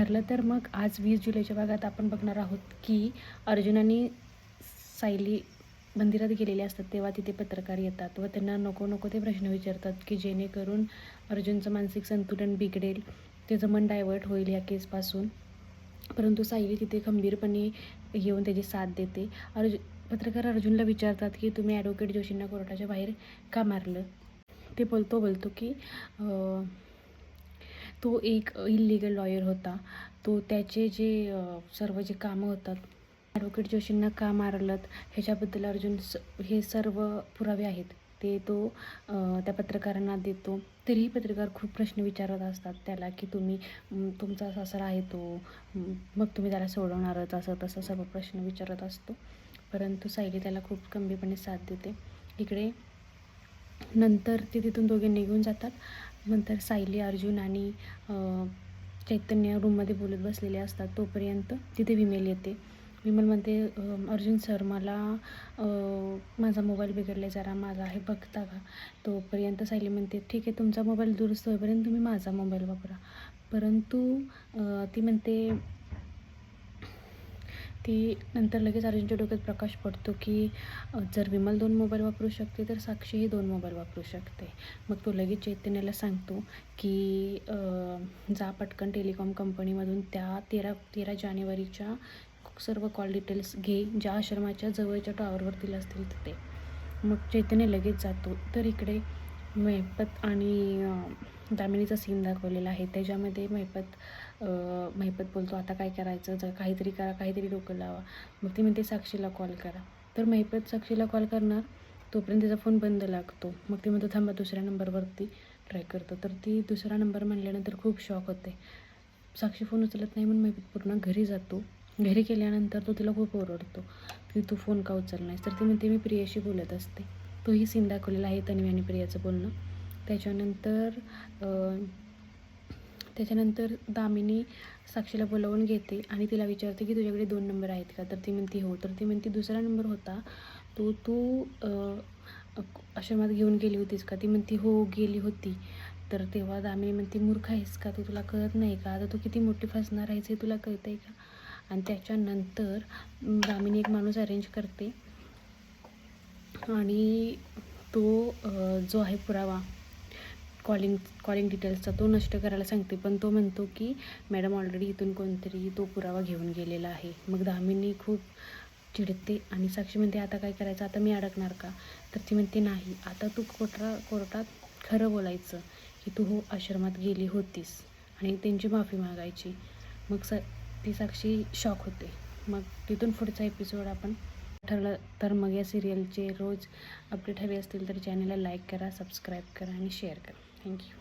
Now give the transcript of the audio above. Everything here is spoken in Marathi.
ठरलं तर मग आज वीस जुलैच्या भागात आपण बघणार आहोत की अर्जुनाने सायली मंदिरात गेलेले असतात तेव्हा तिथे पत्रकार येतात व त्यांना नको नको ते प्रश्न विचारतात की जेणेकरून अर्जुनचं मानसिक संतुलन बिघडेल त्याचं मन डायवर्ट होईल या केसपासून. परंतु सायली तिथे खंबीरपणे येऊन त्याची साथ देते. अर्जु पत्रकार अर्जुनला विचारतात की तुम्ही ॲडव्होकेट जोशींना कोर्टाच्या बाहेर का मारलं? ते बोलतो बोलतो की तो एक इलिगल लॉयर होता. तो त्याचे जे सर्व जे कामं होतात ॲडव्होकेट जोशींना का मारलत ह्याच्याबद्दल अर्जुन स हे सर्व पुरावे आहेत. ते तो त्या पत्रकारांना देतो. तरीही पत्रकार खूप प्रश्न विचारत असतात त्याला की तुम्ही तुमचा सासरा आहे तो मग तुम्ही त्याला सोडवणारच असं तसं सर्व प्रश्न विचारत असतो. परंतु सायली त्याला खूप गंभीरपणे साथ देते. इकडे नंतर ते तिथून दोघे निघून जातात. नंतर सायली अर्जुन आणि चैतन्य रूममध्ये बोलत बसलेले असतात तोपर्यंत तिथे विमेल येते. विमल म्हणते अर्जुन सर मला माझा मोबाईल बिघडला जरा माझा आहे बघता का? तोपर्यंत सायली म्हणते ठीक आहे तुमचा मोबाईल दुरुस्त होईपर्यंत तुम्ही माझा मोबाईल वापरा. परंतु ती म्हणते ती नंतर लगेच अर्जुनच्या डोक्यात प्रकाश पडतो की जर विमल दोन मोबाईल वापरू शकते तर साक्षीही दोन मोबाईल वापरू शकते. मग तो लगेच चैतन्याला सांगतो की जा पटकन टेलिकॉम कंपनीमधून त्या तेरा तेरा जानेवारीच्या सर्व कॉल डिटेल्स घे ज्या आश्रमाच्या जवळच्या टॉवरवरती असतील तिथे. मग चैतन्य लगेच जातो. तर इकडे मैपत आणि दामिनीचा सीन दाखवलेला आहे. त्याच्यामध्ये मैपत मैपत बोलतो आता काय करायचं? जर काहीतरी करा काहीतरी डोकं लावा. मग ती म्हणते साक्षीला कॉल करा. तर मैपत साक्षीला कॉल करणार तोपर्यंत तिचा फोन बंद लागतो. मग ती म्हणतो थांबा दुसऱ्या नंबरवरती ट्राय करतो. तर ती दुसरा नंबर म्हणल्यानंतर खूप शॉक होते. साक्षी फोन उचलत नाही म्हणून मैपत पूर्ण घरी जातो. घरी गेल्यानंतर तो तिला खूप ओरडतो की तू फोन का उचल नाहीस तर ती म्हणते मी प्रियाशी बोलत असते. तोही सीन दाखवलेला आहे तन्वी आणि प्रियाचं बोलणं. त्याच्यानंतर त्याच्यानंतर दामिनी साक्षीला बोलावून घेते आणि तिला विचारते की तुझ्याकडे दोन नंबर आहेत का? तर ती म्हणते हो. तर ती म्हणते दुसरा नंबर होता. तो तू आश्रमात घेऊन गेली होतीस का? ती म्हणते हो गेली होती. तर तेव्हा दामिनी म्हणते मूर्ख आहेस का? ते तुला कळत नाही का? आता तू किती मोठी फसणार आहेस हे तुला कळतं आहे का? आणि त्याच्यानंतर दामिनी एक माणूस अरेंज करते. आणि तो जो आहे पुरावा कॉलिंग कॉलिंग डिटेल्सचा तो नष्ट करायला सांगते. पण तो म्हणतो की मॅडम ऑलरेडी इथून कोणतरी तो पुरावा घेऊन गेलेला आहे. मग दामिनी खूप चिडते आणि साक्षी म्हणते आता काय करायचं? आता मी अडकणार का? तर ती म्हणते नाही. आता तू कोर्टा कोर्टात खरं बोलायचं की तू हो आश्रमात गेली होतीस आणि त्यांची माफी मागायची. मग स ती साक्षी शॉक होते. मग तिथून पुढचा एपिसोड आपण ठरलं तर मग या सिरियलचे रोज अपडेट हवे असतील तर चॅनलला लाईक करा सबस्क्राईब करा आणि शेअर करा. थँक्यू